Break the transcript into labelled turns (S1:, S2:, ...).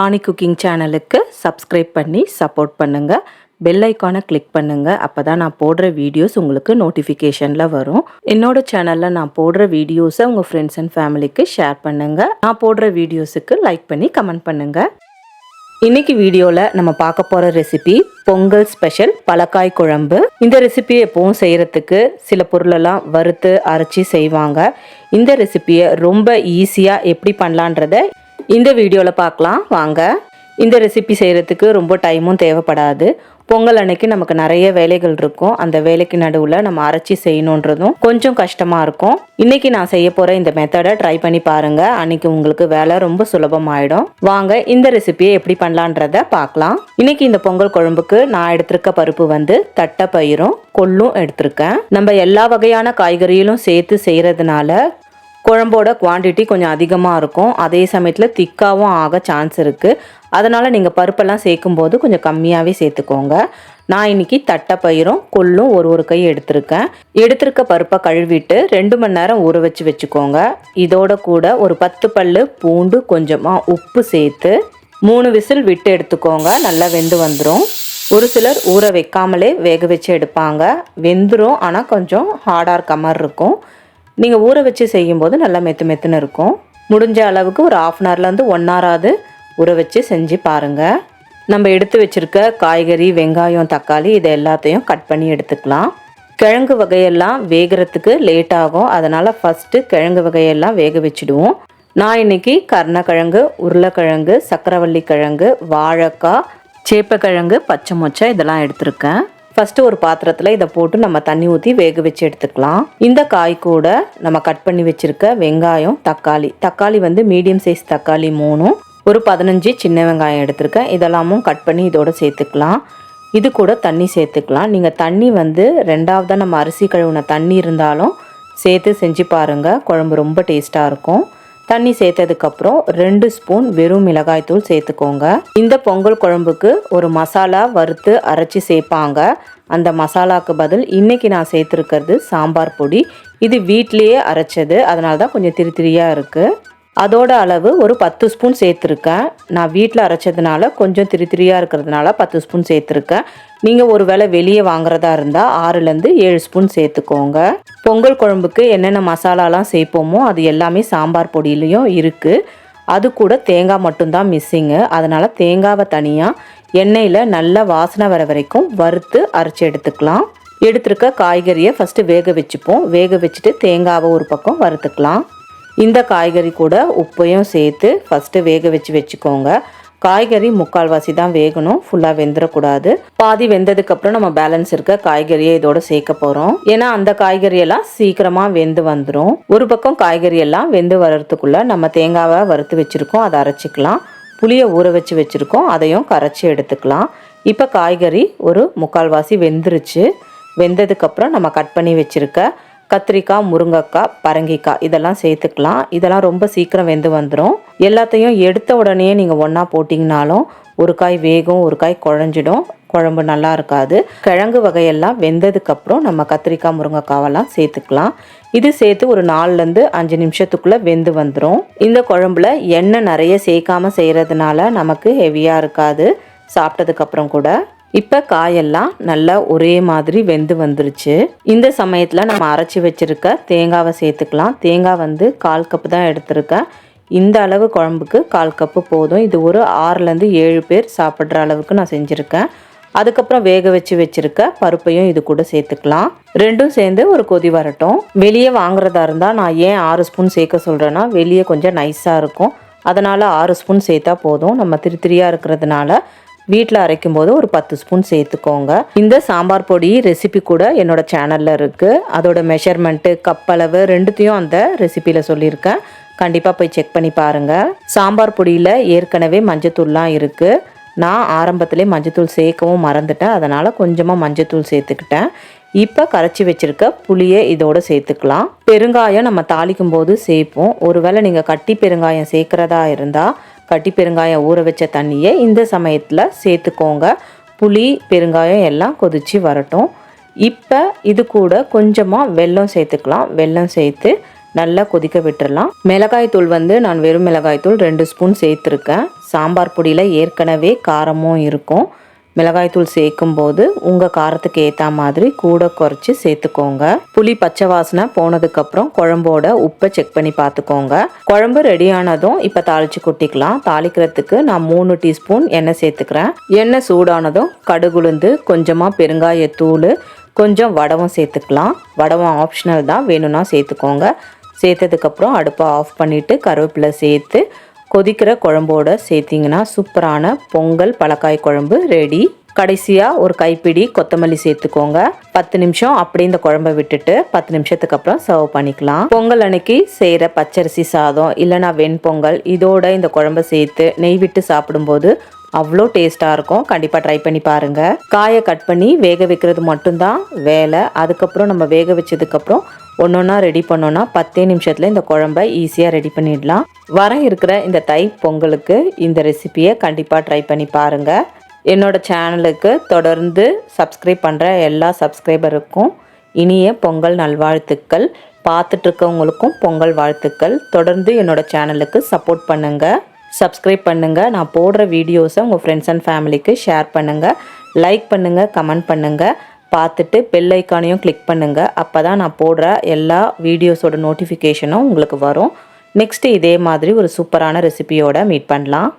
S1: Danny cooking சேனலுக்கு subscribe பண்ணி support பண்ணுங்கள் பெல் ஐக்கானை கிளிக் பண்ணுங்கள் அப்போ தான் நான் போடுற வீடியோஸ் உங்களுக்கு நோட்டிஃபிகேஷனில் வரும். என்னோட சேனலில் நான் போடுற வீடியோஸை உங்கள் ஃப்ரெண்ட்ஸ் அண்ட் ஃபேமிலிக்கு ஷேர் பண்ணுங்கள் நான் போடுற வீடியோஸுக்கு லைக் பண்ணி கமெண்ட் பண்ணுங்கள் இன்னைக்கு வீடியோவில் நம்ம பார்க்க போகிற ரெசிபி பொங்கல் ஸ்பெஷல் பலக்காய் குழம்பு. இந்த ரெசிபி எப்பவும் செய்கிறதுக்கு சில பொருளெல்லாம் வறுத்து அரைச்சி செய்வாங்க. இந்த ரெசிபியை ரொம்ப ஈஸியாக எப்படி பண்ணலான்றத இந்த வீடியோவில் பார்க்கலாம். வாங்க. இந்த ரெசிபி செய்கிறதுக்கு ரொம்ப டைமும் தேவைப்படாது. பொங்கல் அன்னைக்கு நமக்கு நிறைய வேலைகள் இருக்கும். அந்த வேலைக்கு நடுவில் நம்ம அரைச்சி செய்யணுன்றதும் கொஞ்சம் கஷ்டமாக இருக்கும். இன்னைக்கு நான் செய்ய போகிற இந்த மெத்தடை ட்ரை பண்ணி பாருங்கள் அன்னைக்கு உங்களுக்கு வேலை ரொம்ப சுலபமாயிடும். வாங்க இந்த ரெசிபியை எப்படி பண்ணலான்றத பார்க்கலாம். இன்னைக்கு இந்த பொங்கல் குழம்புக்கு நான் எடுத்திருக்க பருப்பு வந்து தட்டை பயிரும் கொள்ளும் எடுத்திருக்கேன். நம்ம எல்லா வகையான காய்கறிகளும் சேர்த்து செய்கிறதுனால குழம்போட குவாண்டிட்டி கொஞ்சம் அதிகமாக இருக்கும். அதே சமயத்தில் திக்காவும் ஆக சான்ஸ் இருக்குது அதனால் நீங்கள் பருப்பெல்லாம் சேர்க்கும்போது கொஞ்சம் கம்மியாகவே சேர்த்துக்கோங்க. நான் இன்னைக்கு தட்டைப்பயிரும் கொள்ளும் ஒரு ஒரு கை எடுத்திருக்கேன். எடுத்திருக்க பருப்பை கழுவிட்டு ரெண்டு மணி நேரம் ஊற வச்சு வச்சுக்கோங்க. இதோட கூட ஒரு பத்து பல்லு பூண்டு கொஞ்சமாக உப்பு சேர்த்து மூணு விசில் விட்டு எடுத்துக்கோங்க. நல்லா வெந்து வந்துடும் ஒரு சிலர் ஊற வைக்காமலே வேக வச்சு எடுப்பாங்க. வெந்துடும் ஆனால் கொஞ்சம் ஹார்டாக இருக்க மாதிரி இருக்கும். நீங்கள் ஊற வச்சு செய்யும்போது நல்லா மெத்து மெத்துன்னு இருக்கும். முடிஞ்ச அளவுக்கு ஒரு ஆஃப் அன் ஹவர்லேருந்து ஒன் ஹவராவது ஊற வச்சு செஞ்சு பாருங்கள் நம்ம எடுத்து வச்சுருக்க காய்கறி வெங்காயம் தக்காளி இதை எல்லாத்தையும் கட் பண்ணி எடுத்துக்கலாம். கிழங்கு வகையெல்லாம் வேகிறதுக்கு லேட் ஆகும். அதனால் ஃபஸ்ட்டு கிழங்கு வகையெல்லாம் வேக வச்சுடுவோம். நான் இன்னைக்கு கருணக்கிழங்கு உருளைக்கிழங்கு சக்கரவள்ளி கிழங்கு வாழைக்காய் சேப்பக்கிழங்கு பச்சை மொச்சை இதெல்லாம் எடுத்திருக்கேன். ஃபஸ்ட்டு ஒரு பாத்திரத்தில் இதை போட்டு நம்ம தண்ணி ஊற்றி வேக வச்சு எடுத்துக்கலாம். இந்த காய் கூட நம்ம கட் பண்ணி வச்சுருக்க வெங்காயம் தக்காளி. தக்காளி வந்து மீடியம் சைஸ் தக்காளி மூணும். ஒரு பதினஞ்சு சின்ன வெங்காயம் எடுத்திருக்கேன். இதெல்லாமும் கட் பண்ணி இதோட சேர்த்துக்கலாம். இது கூட தண்ணி சேர்த்துக்கலாம். நீங்கள் தண்ணி வந்து ரெண்டாவதாக நம்ம அரிசி கழுவுன தண்ணி இருந்தாலும் சேர்த்து செஞ்சு பாருங்கள் குழம்பு ரொம்ப டேஸ்ட்டாக இருக்கும். தண்ணி சேர்த்ததுக்கப்புறம் ரெண்டு ஸ்பூன் வெறும் மிளகாய்த்தூள் சேர்த்துக்கோங்க. இந்த பொங்கல் குழம்புக்கு ஒரு மசாலா வறுத்து அரைச்சி சேர்ப்பாங்க. அந்த மசாலாக்கு பதில் இன்னைக்கு நான் சேர்த்துருக்கிறது சாம்பார் பொடி. இது வீட்லேயே அரைச்சது. அதனால தான் கொஞ்சம் திரி திரியாக இருக்குது அதோட அளவு ஒரு பத்து ஸ்பூன் சேர்த்துருக்கேன். நான் வீட்டில் அரைச்சதுனால கொஞ்சம் திரி திரியாக இருக்கிறதுனால பத்து ஸ்பூன் சேர்த்துருக்கேன். நீங்கள் ஒரு வேளை வெளியே வாங்குறதா இருந்தால் ஆறுலேருந்து ஏழு ஸ்பூன் சேர்த்துக்கோங்க. பொங்கல் குழம்புக்கு என்னென்ன மசாலாலாம் சேர்ப்போமோ அது எல்லாமே சாம்பார் பொடியிலையும் இருக்குது அது கூட தேங்காய் மட்டும்தான் மிஸ்ஸிங்கு அதனால் தேங்காவை தனியாக எண்ணெயில் நல்லா வாசனை வர வரைக்கும் வறுத்து அரைச்சி எடுத்துக்கலாம். எடுத்துருக்க காய்கறியை ஃபஸ்ட்டு வேக வச்சுப்போம். வேக வச்சுட்டு தேங்காவை ஒரு பக்கம் வறுத்துக்கலாம். இந்த காய்கறி கூட உப்பையும் சேர்த்து ஃபஸ்ட்டு வேக வச்சு வச்சுக்கோங்க. காய்கறி முக்கால்வாசி தான் வேகணும். ஃபுல்லாக வெந்துடக்கூடாது பாதி வெந்ததுக்கப்புறம் நம்ம பேலன்ஸ் இருக்க காய்கறியை இதோட சேர்க்க போகிறோம் ஏன்னா அந்த காய்கறியெல்லாம் சீக்கிரமாக வெந்து வந்துடும் ஒரு பக்கம் காய்கறி எல்லாம் வெந்து வர்றதுக்குள்ளே நம்ம தேங்காவை வறுத்து வச்சுருக்கோம். அதை அரைச்சிக்கலாம். புளியை ஊற வச்சு வச்சுருக்கோம். அதையும் கரைச்சி எடுத்துக்கலாம். இப்போ காய்கறி ஒரு முக்கால்வாசி வெந்துருச்சு. வெந்ததுக்கப்புறம் நம்ம கட் பண்ணி வச்சுருக்க கத்திரிக்காய் முருங்கைக்காய் பரங்கிக்காய் இதெல்லாம் சேர்த்துக்கலாம். இதெல்லாம் ரொம்ப சீக்கிரம் வெந்து வந்துடும் எல்லாத்தையும் எடுத்த உடனே நீங்கள் ஒன்றா போட்டிங்கனாலும் ஒரு காய் வேகும் ஒரு காய் குழஞ்சிடும். குழம்பு நல்லா இருக்காது. கிழங்கு வகையெல்லாம் வெந்ததுக்கப்புறம் நம்ம கத்திரிக்காய் முருங்கைக்காவெல்லாம் சேர்த்துக்கலாம். இது சேர்த்து ஒரு நாலுலேருந்து அஞ்சு நிமிஷத்துக்குள்ளே வெந்து வந்துடும் இந்த குழம்புல எண்ணெய் நிறைய சேர்க்காமல் செய்கிறதுனால நமக்கு ஹெவியாக இருக்காது. சாப்பிட்டதுக்கப்புறம் கூட. இப்போ காயெல்லாம் நல்லா ஒரே மாதிரி வெந்து வந்துருச்சு. இந்த சமயத்தில் நம்ம அரைச்சி வச்சுருக்க தேங்காவை சேர்த்துக்கலாம். தேங்காய் வந்து கால் கப்பு தான் எடுத்திருக்கேன் இந்த அளவு குழம்புக்கு கால் கப்பு போதும். இது ஒரு ஆறுலேருந்து ஏழு பேர் சாப்பிட்ற அளவுக்கு நான் செஞ்சுருக்கேன். அதுக்கப்புறம் வேக வச்சு வச்சுருக்க பருப்பையும் இது கூட சேர்த்துக்கலாம். ரெண்டும் சேர்ந்து ஒரு கொதி வரட்டும். வெளியே வாங்குறதா இருந்தால் நான் ஏன் ஆறு ஸ்பூன் சேர்க்க சொல்கிறேன்னா வெளியே கொஞ்சம் நைஸாக இருக்கும். அதனால் ஆறு ஸ்பூன் சேர்த்தா போதும். நம்ம திரு திரியாக இருக்கிறதுனால வீட்டில் அரைக்கும் போது ஒரு பத்து ஸ்பூன் சேர்த்துக்கோங்க. இந்த சாம்பார் பொடி ரெசிபி கூட என்னோட சேனலில் இருக்குது அதோட மெஷர்மெண்ட்டு கப்பளவு ரெண்டுத்தையும் அந்த ரெசிபியில் சொல்லியிருக்கேன். கண்டிப்பாக போய் செக் பண்ணி பாருங்கள் சாம்பார் பொடியில் ஏற்கனவே மஞ்சத்தூள்லாம் இருக்குது நான் ஆரம்பத்திலே மஞ்சத்தூள் சேர்க்கவும் மறந்துட்டேன். அதனால் கொஞ்சமாக மஞ்சத்தூள் சேர்த்துக்கிட்டேன். இப்போ கரைச்சி வச்சுருக்க புளியை இதோடு சேர்த்துக்கலாம். பெருங்காயம் நம்ம தாளிக்கும் போது சேர்ப்போம். ஒருவேளை நீங்கள் கட்டி பெருங்காயம் சேர்க்குறதா இருந்தால் கட்டி பெருங்காயம் ஊற வச்ச தண்ணியை இந்த சமயத்தில் சேர்த்துக்கோங்க. புளி பெருங்காயம் எல்லாம் கொதித்து வரட்டும். இப்போ இது கூட கொஞ்சமாக வெல்லம் சேர்த்துக்கலாம். வெல்லம் சேர்த்து நல்லா கொதிக்க விட்டுடலாம் மிளகாய் தூள் வந்து நான் வெறும் மிளகாய் தூள் ரெண்டு ஸ்பூன் சேர்த்துருக்கேன். சாம்பார் பொடியில் ஏற்கனவே காரமும் இருக்கும். மிளகாய்த்தூள் சேர்க்கும் போது உங்கள் காரத்துக்கு ஏற்ற மாதிரி கூட குறைச்சி சேர்த்துக்கோங்க. புளி பச்சை வாசனை போனதுக்கப்புறம் குழம்போட உப்பை செக் பண்ணி பார்த்துக்கோங்க. குழம்பு ரெடி ஆனதும் இப்போ தாளித்து கொட்டிக்கலாம். தாளிக்கிறதுக்கு நான் மூணு டீஸ்பூன் எண்ணெய் சேர்த்துக்கிறேன். எண்ணெய் சூடானதும் கடுகுளுந்து கொஞ்சமாக பெருங்காயத்தூள் கொஞ்சம் வடவும் சேர்த்துக்கலாம். வடவும் ஆப்ஷனல் தான் வேணும்னா சேர்த்துக்கோங்க. சேர்த்ததுக்கப்புறம் அடுப்பை ஆஃப் பண்ணிவிட்டு கருவேப்பிலை சேர்த்து கொதிக்கிற குழம்போட சேர்த்திங்கன்னா சூப்பரான பொங்கல் பழக்காய் குழம்பு ரெடி கடைசியாக ஒரு கைப்பிடி கொத்தமல்லி சேர்த்துக்கோங்க. பத்து நிமிஷம் அப்படியே இந்த குழம்பை விட்டுட்டு பத்து நிமிஷத்துக்கு அப்புறம் சர்வ் பண்ணிக்கலாம். பொங்கல் அன்னைக்கு செய்கிற பச்சரிசி சாதம் இல்லைனா வெண்பொங்கல் இதோட இந்த குழம்பை சேர்த்து நெய் விட்டு சாப்பிடும்போது அவ்வளோ டேஸ்ட்டாக இருக்கும். கண்டிப்பாக ட்ரை பண்ணி பாருங்கள் காயை கட் பண்ணி வேக வைக்கிறது மட்டும்தான் வேலை. அதுக்கப்புறம் நம்ம வேக வச்சதுக்கப்புறம் ஒன்று ஒன்றா ரெடி பண்ணோன்னா பத்தே நிமிஷத்தில் இந்த குழம்ப ஈஸியாக ரெடி பண்ணிடலாம். வர இருக்கிற இந்த தை பொங்கலுக்கு இந்த ரெசிபியை கண்டிப்பாக ட்ரை பண்ணி பாருங்கள் என்னோட சேனலுக்கு தொடர்ந்து சப்ஸ்கிரைப் பண்ணுற எல்லா சப்ஸ்கிரைபருக்கும் இனிய பொங்கல் நல்வாழ்த்துக்கள். பார்த்துட்ருக்கவங்களுக்கும் பொங்கல் வாழ்த்துக்கள். தொடர்ந்து என்னோட சேனலுக்கு சப்போர்ட் பண்ணுங்கள் சப்ஸ்கிரைப் பண்ணுங்கள் நான் போடுற வீடியோஸை உங்கள் ஃப்ரெண்ட்ஸ் அண்ட் ஃபேமிலிக்கு ஷேர் பண்ணுங்கள் லைக் பண்ணுங்கள் கமெண்ட் பண்ணுங்கள் பார்த்துட்டு பெல் ஐக்கானையும் கிளிக் பண்ணுங்கள் அப்போ தான் நான் போடுற எல்லா வீடியோஸோட நோட்டிஃபிகேஷனும் உங்களுக்கு வரும். நெக்ஸ்ட்டு இதே மாதிரி ஒரு சூப்பரான ரெசிபியோட மீட் பண்ணலாம்.